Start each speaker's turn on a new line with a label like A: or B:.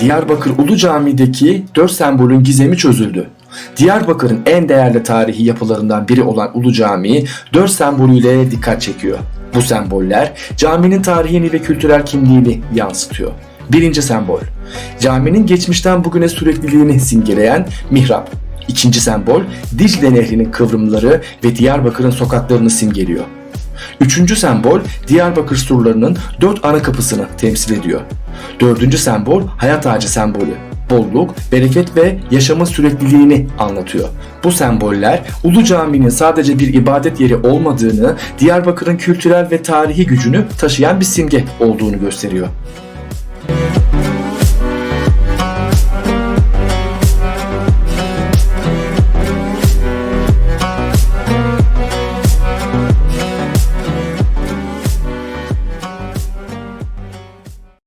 A: Diyarbakır Ulu Cami'deki dört sembolün gizemi çözüldü. Diyarbakır'ın en değerli tarihi yapılarından biri olan Ulu Camii dört sembolüyle dikkat çekiyor. Bu semboller caminin tarihini ve kültürel kimliğini yansıtıyor. Birinci sembol, caminin geçmişten bugüne sürekliliğini simgeleyen mihrap. İkinci sembol, Dicle Nehri'nin kıvrımları ve Diyarbakır'ın sokaklarını simgeliyor. Üçüncü sembol Diyarbakır surlarının dört ana kapısını temsil ediyor. Dördüncü sembol hayat ağacı sembolü. Bolluk, bereket ve yaşamın sürekliliğini anlatıyor. Bu semboller Ulu Cami'nin sadece bir ibadet yeri olmadığını, Diyarbakır'ın kültürel ve tarihi gücünü taşıyan bir simge olduğunu gösteriyor.